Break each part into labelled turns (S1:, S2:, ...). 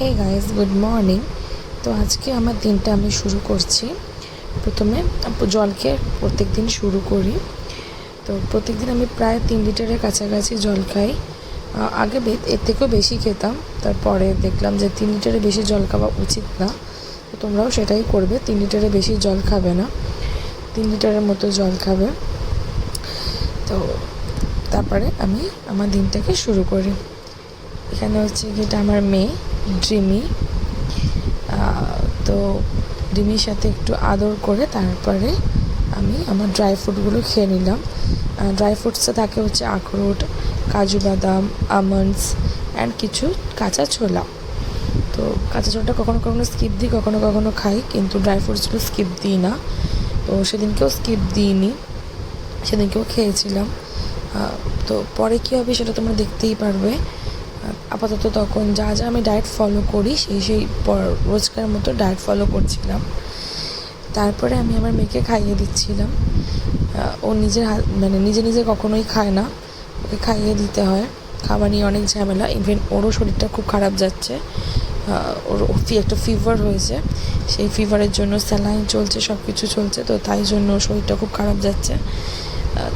S1: Hey guys good morning তো আজকে আমার দিনটা আমি শুরু করছি। প্রথমে জল খেয়ে প্রত্যেক দিন শুরু করি। তো প্রত্যেক দিন আমি প্রায় তিন লিটারের কাছাকাছি জল খাই। আগে এর থেকেও বেশি খেতাম। তারপরে দেখলাম যে তিন লিটারের বেশি জল খাওয়া উচিত না। তো তোমরাও সেটাই করবে, তিন লিটারের বেশি জল খাবে না। তিন লিটারের মতো জল খাবে। তো তারপরে আমি আমার দিনটাকে শুরু করি। এখানে হচ্ছে এটা আমার মেয়ে। ড্রিমি তো ডিমির সাথে একটু আদর করে তারপরে আমি আমার ড্রাই ফ্রুটগুলো খেয়ে নিলাম। ড্রাই ফ্রুটসে থাকে হচ্ছে আখরোট, কাজু বাদাম আমন্ডস অ্যান্ড কিছু কাঁচা ছোলা। তো কাঁচা ছোলাটা কখনো কখনো স্কিপ দিই, কখনো কখনো খাই, কিন্তু ড্রাই ফ্রুটসগুলো স্কিপ দিই না। তো সেদিনকেও স্কিপ দিইনি, সেদিনকেও খেয়েছিলাম। তো পরে কী হবে সেটা তোমরা দেখতেই পারবে। আপাতত তখন যা যা আমি ডায়েট ফলো করি, সেই সেই রোজকার মতো ডায়েট ফলো করছিলাম। তারপরে আমি আমার মেয়েকে খাইয়ে দিচ্ছিলাম। ও নিজের হাত মানে নিজে নিজে কখনোই খায় না। ওকে খাইয়ে দিতে হয়। খাবার নিয়ে অনেক ঝামেলা। ইভেন ওরও শরীরটা খুব খারাপ যাচ্ছে। ওর একটা ফিভার হয়েছে। সেই ফিভারের জন্য স্যালাইন চলছে সব কিছু চলছে। তো তাই জন্য শরীরটা খুব খারাপ যাচ্ছে।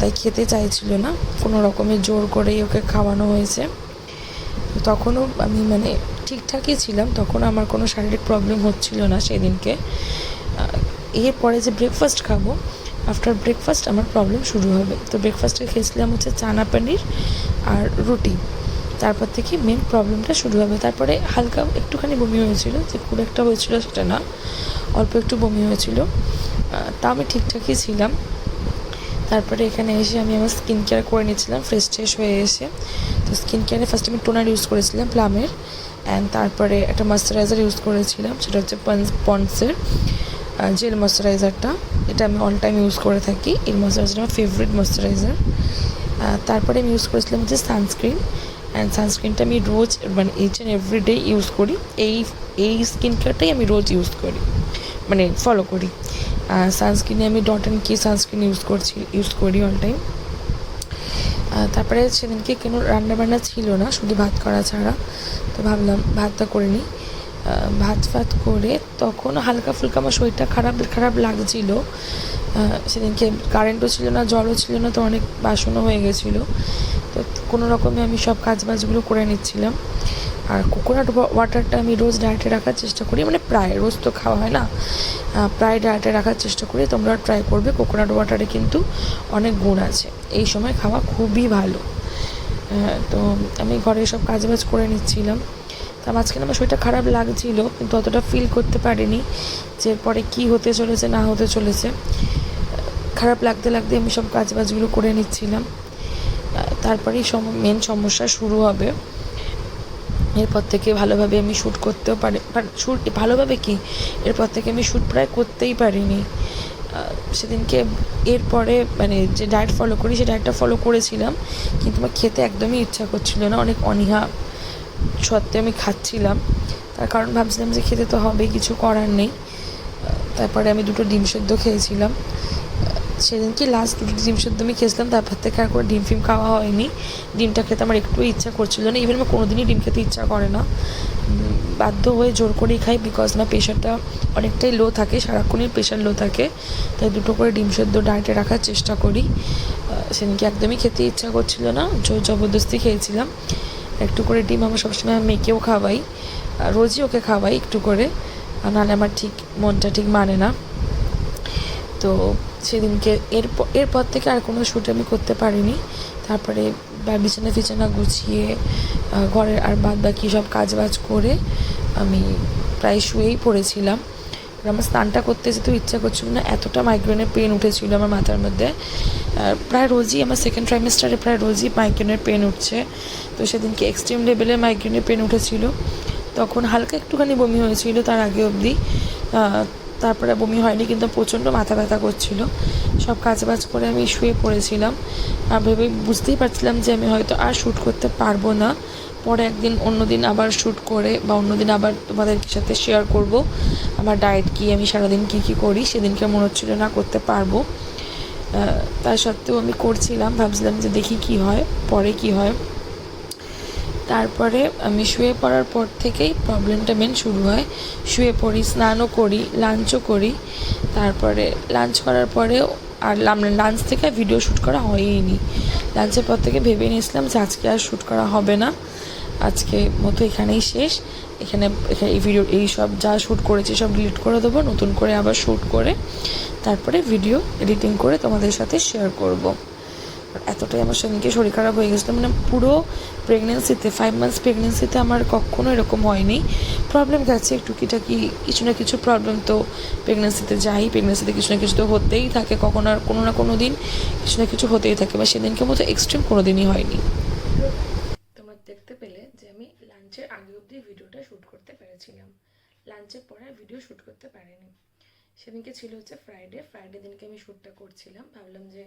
S1: তাই খেতে চাইছিল না। কোনো রকমের জোর করেই ওকে খাওয়ানো হয়েছে। তখনও আমি মানে ঠিকঠাকই ছিলাম তখন আমার কোনো শারীরিক প্রবলেম হচ্ছিল না সেদিনকে। এরপরে যে ব্রেকফাস্ট খাব আফটার ব্রেকফাস্ট আমার প্রবলেম শুরু হবে। তো ব্রেকফাস্টে খেয়েছিলাম হচ্ছে চানা পনির আর রুটি। তারপর থেকে মেন প্রবলেমটা শুরু হবে। তারপরে হালকা একটুখানি বমি হয়েছিল, যে খুব একটা হয়েছিল সেটা না, অল্প একটু বমি হয়েছিল। তা আমি ঠিকঠাকই ছিলাম। তারপরে এখানে এসে আমি আমার স্কিন কেয়ার করে নিয়েছিলাম ফ্রেশ ট্রেশ হয়ে এসে। স্কিন কেয়ারে ফার্স্ট আমি টোনার ইউজ করেছিলাম প্লামের অ্যান্ড তারপরে একটা ময়শ্চারাইজার ইউজ করেছিলাম, সেটা হচ্ছে পন্সের জেল ময়শ্চারাইজারটা এটা আমি অল টাইম ইউজ করে থাকি। এই ময়শ্চারাইজার আমার ফেভারিট ময়শ্চারাইজার তারপরে আমি ইউজ করেছিলাম হচ্ছে সানস্ক্রিন অ্যান্ড সানস্ক্রিনটা আমি রোজ মানে each and every day use করি। এই এই স্কিন কেয়ারটাই আমি রোজ ইউজ করি মানে ফলো করি। সানস্ক্রিনে আমি Dot and Key sunscreen use করছি ইউজ করি অল টাইম তারপরে সেদিনকে কোনো রান্নাবান্না ছিল না, শুধু ভাত করা ছাড়া। তো ভাবলাম ভাতটা করে নিই। ভাত ফাত করে তখন হালকা ফুলকা আমার শরীরটা খারাপ খারাপ লাগছিল। সেদিনকে কারেন্টও ছিল না, জলও ছিল না, তো অনেক বাসনও হয়ে গেছিল। তো কোনো রকমে আমি সব কাজ বাজগুলো করে নিচ্ছিলাম। আর কোকোনাট ওয়াটারটা আমি রোজ ডায়েটে রাখার চেষ্টা করি মানে প্রায় রোজ তো খাওয়া হয় না। প্রায় ডায়েটে রাখার চেষ্টা করি, তোমরা ট্রাই করবে কোকোনাট ওয়াটারে কিন্তু অনেক গুণ আছে। এই সময় খাওয়া খুবই ভালো। তো আমি ঘরে সব কাজবাজ করে নিচ্ছিলাম। তা মাঝখানে আমার শরীরটা খারাপ লাগছিল, কিন্তু অতটা ফিল করতে পারিনি যে পরে কী হতে চলেছে, না হতে চলেছে। খারাপ লাগতে লাগতে আমি সব কাজবাজগুলো করে নিচ্ছিলাম। তারপরেই সম মেন সমস্যা শুরু হবে। এরপর থেকে ভালোভাবে আমি শ্যুট করতেও পারি শ্যুট ভালোভাবে কি? এরপর থেকে আমি শ্যুট প্রায় করতেই পারিনি। সেদিনকে এরপরে মানে যে ডায়েট ফলো করি সেই ডায়েটটা ফলো করেছিলাম, কিন্তু আমার খেতে একদমই ইচ্ছা করছিল না, অনেক অনীহা সত্ত্বে আমি খাচ্ছিলাম। তার কারণ ভাবছিলাম যে খেতে তো হবেই, কিছু করার নেই। তারপরে আমি দুটো ডিম সেদ্ধ খেয়েছিলাম। সেদিনকে লাস্ট ডিম সেদ্ধ আমি খেয়েছিলাম, তারপর থেকে আর কোনো ডিম ফিম খাওয়া হয়নি। ডিমটা খেতে আমার একটু ইচ্ছা করছিল না ইভেন আমার কোনো দিনই ডিম খেতে ইচ্ছা করে না। বাধ্য হয়ে জোর করেই খাই বিকজ না প্রেশারটা অনেকটাই লো থাকে, সারাক্ষণই প্রেশার লো থাকে। তাই দুটো করে ডিম সেদ্ধ ডায়েটে রাখার চেষ্টা করি। সেদিনকে একদমই খেতে ইচ্ছা করছিল না জোর জবরদস্তি খেয়েছিলাম। একটু করে ডিম আমার সবসময় মেয়েকেও খাওয়াই রোজই ওকে খাওয়াই একটু করে, আর নাহলে আমার ঠিক মনটা ঠিক মানে না। তো সেদিনকে এরপর এরপর থেকে আর কোনো শ্যুট আমি করতে পারিনি। তারপরে বিছানা ফিছানা গুছিয়ে ঘরের আর বাদ বাকি সব কাজ বাজ করে আমি প্রায় শুয়েই পড়েছিলাম। আমার স্নানটা করতে যেতেও ইচ্ছা করছিল না, এতটা মাইগ্রেনের পেন উঠেছিল আমার মাথার মধ্যে। প্রায় রোজই আমার সেকেন্ড ট্রাইমেস্টারে প্রায় রোজই মাইগ্রেনের পেন উঠছে। তো সেদিনকে এক্সট্রিম লেভেলের মাইগ্রেনের পেন উঠেছিল। তখন হালকা একটুখানি বমি হয়েছিল তার আগে অবধি। তারপরে বমি হয়নি, কিন্তু প্রচণ্ড মাথা ব্যথা করছিল। সব কাজ বাজ করে আমি শুয়ে পড়েছিলাম। ভেবে বুঝতেই পারছিলাম যে আমি হয়তো আর শ্যুট করতে পারব না। পরে একদিন অন্য দিন আবার শ্যুট করে বা অন্য দিন আবার তোমাদের সাথে শেয়ার করব। আমার ডায়েট কী, আমি সারাদিন কী কী করি, সেদিনকে মনে হচ্ছিল না করতে পারব। তার সত্ত্বেও আমি করছিলাম, ভাবছিলাম যে দেখি কি হয়, পরে কি হয়। তারপরে আমি শুয়ে পড়ার পর থেকেই প্রবলেমটা মেন শুরু হয়। শুয়ে পড়ি, স্নানও করি লাঞ্চও করি। তারপরে লাঞ্চ করার পরেও আর লাঞ্চ থেকে ভিডিও শ্যুট করা হয়ই নি লাঞ্চের পর থেকে ভেবে নিয়েছিলাম যে আজকে আর শ্যুট করা হবে না। আজকে মতো এখানেই শেষ। এখানে এখানে এই ভিডিও এই সব যা শ্যুট করেছি সব ডিলিট করে দেবো, নতুন করে আবার শ্যুট করে তারপরে ভিডিও এডিটিং করে তোমাদের সাথে শেয়ার করব। এতটাই আমার সেদিনকে শরীর খারাপ হয়ে গেছিল মানে পুরো প্রেগনেন্সিতে ফাইভ মান্থস প্রেগনেন্সিতে আমার কখনো এরকম হয়নি। প্রবলেম গেছে টুকিটাকি কিছু না কিছু প্রবলেম তো প্রেগনেন্সিতে যাই প্রেগনেন্সিতে কিছু না কিছু তো হতেই থাকে, কখনো আর কোনো না কোনো দিন কিছু না কিছু হতেই থাকে, বা সেদিনকে মতো এক্সট্রিম কোনো দিনই হয়নি। তোমরা দেখতে পেলে যে আমি লাঞ্চের আগে অবধি ভিডিওটা শ্যুট করতে পেরেছিলাম। লাঞ্চের পরে ভিডিও শ্যুট করতে পারিনি। সেদিনকে ছিল হচ্ছে ফ্রাইডে ফ্রাইডে দিনকে আমি শ্যুটটা করছিলাম। ভাবলাম যে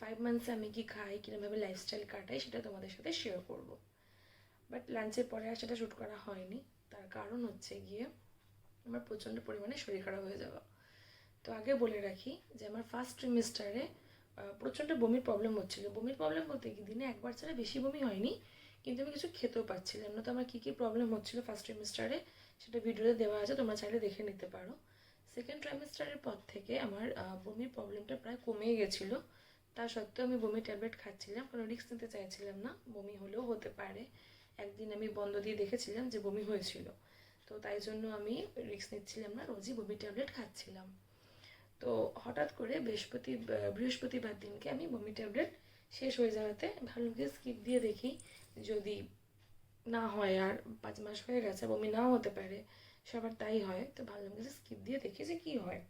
S1: ফাইভ মান্থসে আমি কি খাই কীরকমভাবে লাইফস্টাইল কাটাই, সেটা তোমাদের সাথে শেয়ার করব। বাট লাঞ্চের পরে আর সেটা শ্যুট করা হয়নি। তার কারণ হচ্ছে গিয়ে আমার প্রচণ্ড পরিমাণে শরীর খারাপ হয়ে যাওয়া। তো আগে বলে রাখি যে আমার ফার্স্ট ট্রিমিস্টারে প্রচণ্ড বমির প্রবলেম হচ্ছিল। বমির প্রবলেম বলতে কি, দিনে একবার ছাড়া বেশি বমি হয়নি, কিন্তু আমি কিছু খেতেও পাচ্ছিলাম না। তো আমার কী কী প্রবলেম হচ্ছিল ফার্স্ট ট্রিমিস্টারে সেটা ভিডিওতে দেওয়া আছে, তোমরা চাইলে দেখে নিতে পারো। সেকেন্ড ট্রাইমেস্টারের পর থেকে আমার বমির প্রবলেমটা প্রায় কমে গেছিল। তা সত্ত্বেও আমি বমি ট্যাবলেট খাচ্ছিলাম, কোনো রিস্ক নিতে চাইছিলাম না। বমি হলেও হতে পারে। একদিন আমি বন্ধ দিয়ে দেখেছিলাম যে বমি হয়েছিল। তো তাই জন্য আমি রিস্ক নিচ্ছিলাম না, রোজই বমি ট্যাবলেট খাচ্ছিলাম। তো হঠাৎ করে বৃহস্পতি বৃহস্পতিবার দিনকে আমি বমি ট্যাবলেট শেষ হয়ে যাওয়াতে ভালো যে স্কিপ দিয়ে দেখি যদি না হয় আর পাঁচ মাস হয়ে গেছে, বমি নাও হতে পারে। সবার তাই হয়, তো ভাবলাম যে স্কিপ দিয়ে দেখি যে কী হয়।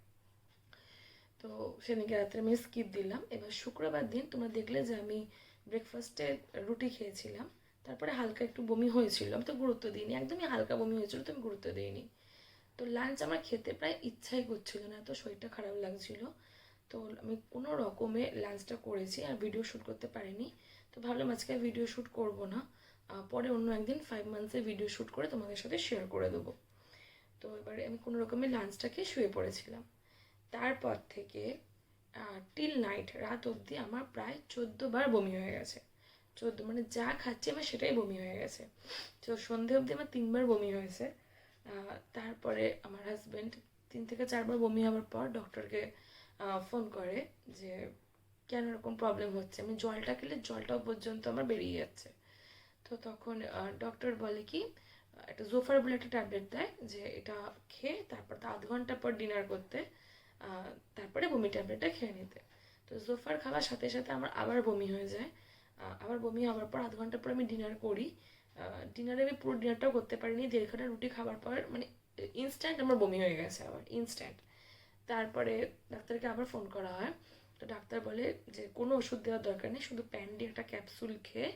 S1: তো সেদিনকে রাত্রে আমি স্কিপ দিলাম। এবার শুক্রবার দিন তোমরা দেখলে যে আমি ব্রেকফাস্টে রুটি খেয়েছিলাম। তারপরে হালকা একটু বমি হয়েছিল। আমি তো গুরুত্ব দিইনি, একদমই হালকা বমি হয়েছিল, তো আমি গুরুত্ব দিইনি। তো লাঞ্চ আমার খেতে প্রায় ইচ্ছাই করছিল না, এত শরীরটা খারাপ লাগছিল। তো আমি কোনো রকমে লাঞ্চটা করেছি, আর ভিডিও শ্যুট করতে পারিনি। তো ভাবলাম আজকে ভিডিও শ্যুট করব না। পরে অন্য একদিন ফাইভ মান্থসে ভিডিও শ্যুট করে তোমাদের সাথে শেয়ার করে দেবো। তো এবারে আমি কোনো রকমের লাঞ্চটা খেয়ে শুয়ে পড়েছিলাম। তারপর থেকে টিল নাইট রাত অবধি আমার প্রায় চোদ্দ বার বমি হয়ে গেছে। চোদ্দ মানে যা খাচ্ছি আমার সেটাই বমি হয়ে গেছে। তো সন্ধে অবধি আমার তিনবার বমি হয়েছে। তারপরে আমার হাজব্যান্ড তিন থেকে চারবার বমি হওয়ার পর ডক্টরকে ফোন করে যে, কেন এরকম প্রবলেম হচ্ছে? আমি জলটা খেলে জলটাও পর্যন্ত আমার বেরিয়ে যাচ্ছে। তো তখন ডক্টর বলে কি একটা জোফার বলে একটা ট্যাবলেট দেয় যে এটা খেয়ে তারপর আধ ঘণ্টা পর ডিনার করতে তারপরে বমি ট্যাবলেটটা খেয়ে নিতে। তো জোফার খাওয়ার সাথে সাথে আমার আবার বমি হয়ে যায়। আবার বমি হওয়ার পর আধ ঘণ্টা পর আমি ডিনার করি। ডিনারে আমি পুরো ডিনারটাও করতে পারিনি। দেড় ঘণ্টা রুটি খাওয়ার পর মানে ইনস্ট্যান্ট আমার বমি হয়ে গেছে আবার ইনস্ট্যান্ট তারপরে ডাক্তারকে আবার ফোন করা হয়। তো ডাক্তার বলে যে কোনো ওষুধ দেওয়ার দরকার নেই, শুধু প্যান্ডি একটা ক্যাপসুল খেয়ে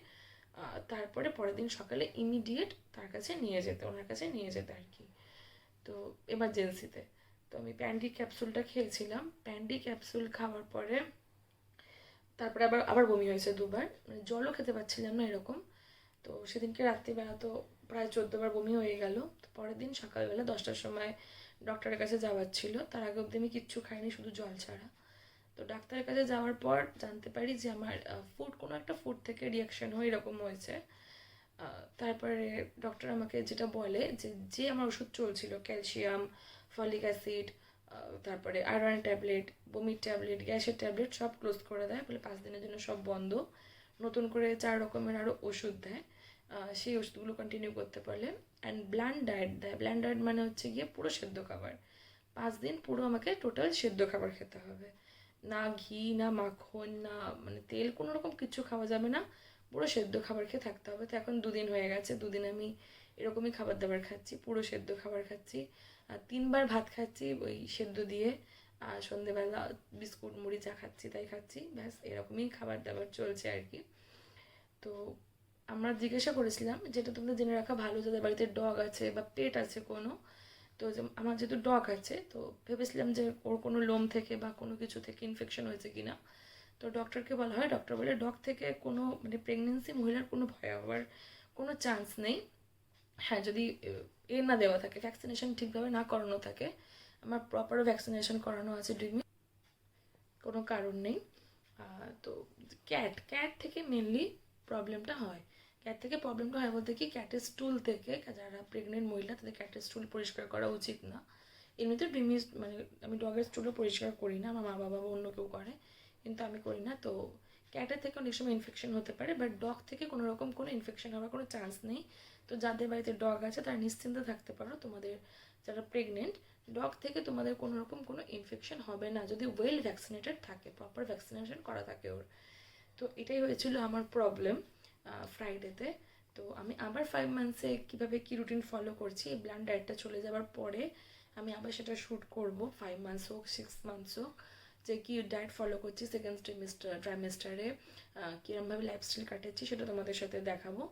S1: তারপরে পরের দিন সকালে ইমিডিয়েট তার কাছে নিয়ে যেতে, ওনার কাছে নিয়ে যেতে আর কি। তো এমার্জেন্সিতে তো আমি প্যান্ডি ক্যাপসুলটা খেয়েছিলাম। প্যান্ডি ক্যাপসুল খাওয়ার পরে তারপরে আবার আবার বমি হয়েছে দুবার। মানে জলও খেতে পাচ্ছিলাম না এরকম। তো সেদিনকে রাত্রিবেলা তো প্রায় চোদ্দোবার বমি হয়ে গেল। তো পরের দিন সকালবেলা দশটার সময় ডক্টরের কাছে যাওয়ার ছিল। তার আগে অবধি আমি কিচ্ছু খাইনি, শুধু জল ছাড়া। তো ডাক্তারের কাছে যাওয়ার পর জানতে পারি যে আমার ফুড কোনো একটা ফুড থেকে রিয়াকশন হয় এরকম হয়েছে। তারপরে ডক্টর আমাকে যেটা বলে যে যে আমার ওষুধ চলছিল ক্যালসিয়াম ফলিক অ্যাসিড তারপরে আয়রন ট্যাবলেট বমির ট্যাবলেট গ্যাসের ট্যাবলেট সব ক্লোজ করে দেয়। বলে পাঁচ দিনের জন্য সব বন্ধ। নতুন করে চার রকমের আরও ওষুধ দেয়। সেই ওষুধগুলো কন্টিনিউ করতে পারলে। অ্যান্ড ব্ল্যান্ড ডায়েট দেয়। ব্ল্যান্ড ডায়েট মানে হচ্ছে গিয়ে পুরো সেদ্ধ খাবার। পাঁচ দিন পুরো আমাকে টোটাল সেদ্ধ খাবার খেতে হবে। না ঘি, না মাখন, না মানে তেল, কোনো রকম কিছু খাওয়া যাবে না। পুরো সেদ্ধ খাবার খেয়ে থাকতে হবে। তো এখন দুদিন হয়ে গেছে, দুদিন আমি এরকমই খাবার দাবার খাচ্ছি, পুরো সেদ্ধ খাবার খাচ্ছি। আর তিনবার ভাত খাচ্ছি ওই সেদ্ধ দিয়ে। আর সন্ধেবেলা বিস্কুট, মুড়ি চা খাচ্ছি তাই খাচ্ছি। ব্যাস, এরকমই খাবার দাবার চলছে আর কি। তো আমরা জিজ্ঞাসা করেছিলাম যেটা তোমরা জেনে রাখা ভালো, যাদের বাড়িতে ডগ আছে বা পেট আছে কোনো তো যে আমার যেহেতু ডগ আছে, তো ভেবেছিলাম যে ওর কোনো লোম থেকে বা কোনো কিছু থেকে ইনফেকশন হয়েছে কিনা। তো ডক্টরকে বলা হয় ডক্টর বলে ডগ থেকে কোনো মানে প্রেগনেন্সি মহিলার কোনো ভয় হওয়ার কোনো চান্স নেই। হ্যাঁ যদি, এ না দেওয়া থাকে ভ্যাকসিনেশন ঠিকভাবে না করানো থাকে, আমার প্রপার ভ্যাকসিনেশন করানো আছে ডিমি কোনো কারণ নেই। তো ক্যাট ক্যাট থেকে মেনলি প্রবলেমটা হয়। ক্যাট থেকে প্রবলেমটা হয় বলতে কি ক্যাটের স্টুল থেকে যারা প্রেগনেন্ট মহিলা, তাদের ক্যাটের স্টুল পরিষ্কার করা উচিত না। এমনিতে প্রিমিস মানে আমি ডগের স্টুলও পরিষ্কার করি না, আমার মা বাবা অন্য কেউ করে, কিন্তু আমি করি না। তো ক্যাটের থেকে অনেক সময় ইনফেকশন হতে পারে বাট ডগ থেকে কোনো রকম কোনো ইনফেকশন হওয়ার কোনো চান্স নেই। তো যাদের বাড়িতে ডগ আছে, তারা নিশ্চিন্তে থাকতে পারো তোমাদের যারা প্রেগনেন্ট ডগ থেকে তোমাদের কোনো রকম কোনো ইনফেকশন হবে না, যদি ওয়েল ভ্যাকসিনেটেড থাকে প্রপার ভ্যাকসিনেশন করা থাকে ওর। তো এটাই হয়েছিল আমার প্রবলেম ফ্রাইডেতে তো আমি আবার ফাইভ মান্থসে কীভাবে কী রুটিন ফলো করছি, এই ব্লান্ড ডায়েটটা চলে যাওয়ার পরে আমি আবার সেটা শ্যুট করব। ফাইভ মান্থস হোক সিক্স মান্থস হোক, যে কী ডায়েট ফলো করছি সেকেন্ড ট্রিমিস্টার ট্রাইমিস্টারে কীরমভাবে লাইফস্টাইল কাটাচ্ছি সেটা তোমাদের সাথে দেখাবো।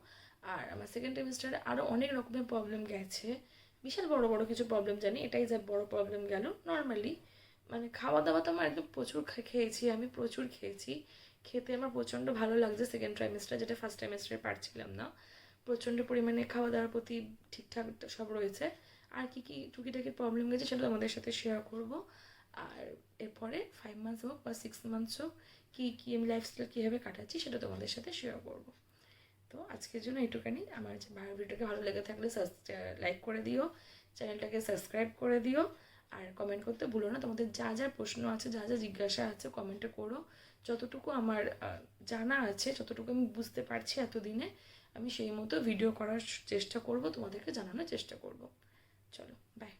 S1: আর আমার সেকেন্ড ট্রিমিস্টারে আরও অনেক রকমের প্রবলেম গেছে। বিশাল বড় বড় কিছু প্রবলেম জানি, এটাই যা বড় প্রবলেম গেল। নর্মালি মানে খাওয়া দাওয়া তো আমার একদম প্রচুর খেয়েছি, আমি প্রচুর খেয়েছি। খেতে আমার প্রচণ্ড ভালো লাগছে সেকেন্ড ট্রাইমিস্টার যেটা ফার্স্ট ট্রাইমিস্টারে পারছিলাম না। প্রচণ্ড পরিমাণে খাওয়া দাওয়ার প্রতি ঠিকঠাক সব রয়েছে। আর কি কি টুকিটাকি প্রবলেম গেছে সেটা তোমাদের সাথে শেয়ার করব। আর এরপরে ফাইভ মান্থস হোক বা সিক্স মান্থস হোক, কী কী আমি লাইফস্টাইল কীভাবে কাটাচ্ছি সেটা তোমাদের সাথে শেয়ার করব। তো আজকের জন্য এইটুখানি আমার ভিডিওটাকে ভালো লেগে থাকলে লাইক করে দিও, চ্যানেলটাকে সাবস্ক্রাইব করে দিও। আর কমেন্ট করতে ভুলো না। তোমাদের যা যা প্রশ্ন আছে, যা যা জিজ্ঞাসা আছে কমেন্টে করো। যতটুকু আমার জানা আছে, যতটুকু আমি বুঝতে পারছি এতদিনে, আমি সেই মতো ভিডিও করার চেষ্টা করব, তোমাদেরকে জানানোর চেষ্টা করব। চলো বাই